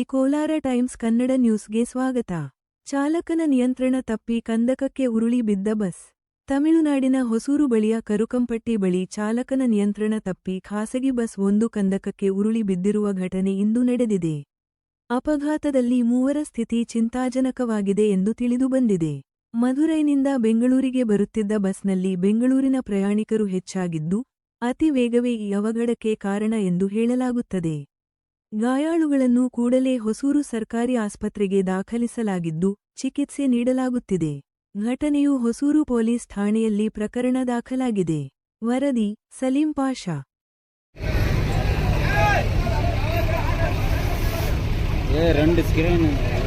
Kolar times Kannada ನ್ಯೂಸ್ಗೆ ಸ್ವಾಗತ. ಚಾಲಕನ ನಿಯಂತ್ರಣ ತಪ್ಪಿ ಕಂದಕಕ್ಕೆ ಉರುಳಿ ಬಿದ್ದ ಬಸ್. ತಮಿಳುನಾಡಿನ ಹೊಸೂರು ಬಳಿಯ ಕರುಕಂಪಟ್ಟಿ ಬಳಿ ಚಾಲಕನ ನಿಯಂತ್ರಣ ತಪ್ಪಿ ಖಾಸಗಿ ಬಸ್ ಒಂದು ಕಂದಕಕ್ಕೆ ಉರುಳಿ ಬಿದ್ದಿರುವ ಘಟನೆ ಇಂದು ನಡೆದಿದೆ. ಅಪಘಾತದಲ್ಲಿ ಮೂವರ ಸ್ಥಿತಿ ಚಿಂತಾಜನಕವಾಗಿದೆ ಎಂದು ತಿಳಿದುಬಂದಿದೆ ಮಧುರೈನಿಂದ ಬೆಂಗಳೂರಿಗೆ ಬರುತ್ತಿದ್ದ ಬಸ್ನಲ್ಲಿ ಬೆಂಗಳೂರಿನ ಪ್ರಯಾಣಿಕರು ಹೆಚ್ಚಾಗಿದ್ದು, ಅತಿ ವೇಗವೇ ಈ ಅವಘಡಕ್ಕೆ ಕಾರಣ ಎಂದು ಹೇಳಲಾಗುತ್ತದೆ. ಗಾಯಾಳುಗಳನ್ನು ಕೂಡಲೇ ಹೊಸೂರು ಸರ್ಕಾರಿ ಆಸ್ಪತ್ರೆಗೆ ದಾಖಲಿಸಲಾಗಿದ್ದು, ಚಿಕಿತ್ಸೆ ನೀಡಲಾಗುತ್ತಿದೆ. ಘಟನೆಯು ಹೊಸೂರು ಪೊಲೀಸ್ ಠಾಣೆಯಲ್ಲಿ ಪ್ರಕರಣ ದಾಖಲಾಗಿದೆ. ವರದಿ, ಸಲೀಂ ಪಾಷಾ. ಸ್ಕ್ರೀನ್